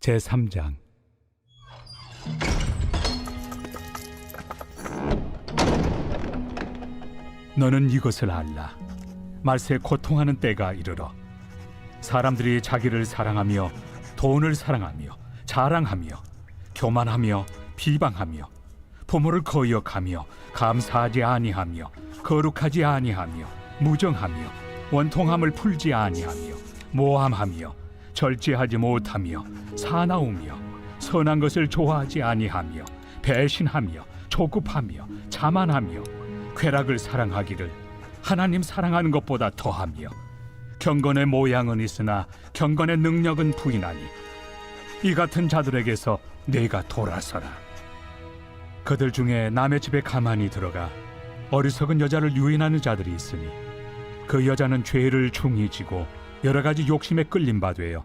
제3장. 너는 이것을 알라. 말세 고통하는 때가 이르러. 사람들이 자기를 사랑하며 돈을 사랑하며 자랑하며 교만하며 비방하며 부모를 거역하며 감사하지 아니하며 거룩하지 아니하며 무정하며 원통함을 풀지 아니하며 모함하며 절제하지 못하며 사나우며 선한 것을 좋아하지 아니하며 배신하며 조급하며 자만하며 쾌락을 사랑하기를 하나님 사랑하는 것보다 더하며 경건의 모양은 있으나 경건의 능력은 부인하니 이 같은 자들에게서 내가 돌아서라. 그들 중에 남의 집에 가만히 들어가 어리석은 여자를 유인하는 자들이 있으니 그 여자는 죄를 중히 지고 여러 가지 욕심에 끌림 바 되어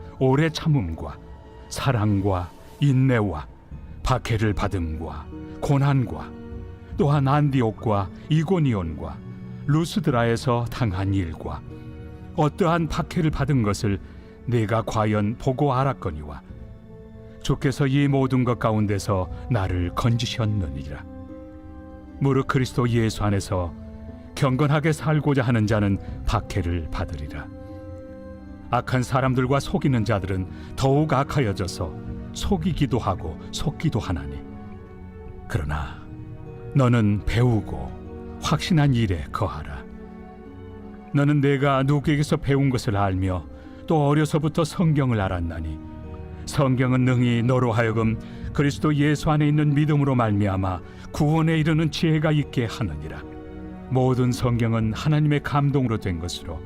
오래 참음과 사랑과 인내와 박해를 받음과 고난과 또한 안디옥과 이고니온과 루스드라에서 당한 일과 어떠한 박해를 받은 것을 내가 과연 보고 알았거니와 주께서 이 모든 것 가운데서 나를 건지셨느니라. 무릇 그리스도 예수 안에서 경건하게 살고자 하는 자는 박해를 받으리라 악한 사람들과 속이는 자들은 더욱 악하여져서 속이기도 하고 속기도 하나니. 그러나 너는 배우고 확신한 일에 거하라. 너는 내가 누구에게서 배운 것을 알며 또 어려서부터 성경을 알았나니 성경은 능히 너로 하여금 그리스도 예수 안에 있는 믿음으로 말미암아 구원에 이르는 지혜가 있게 하느니라. 모든 성경은 하나님의 감동으로 된 것으로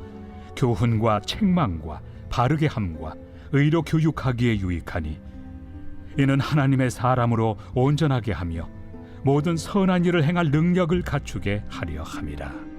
교훈과 책망과 바르게 함과 의로 교육하기에 유익하니 이는 하나님의 사람으로 온전하게 하며 모든 선한 일을 행할 능력을 갖추게 하려 함이라.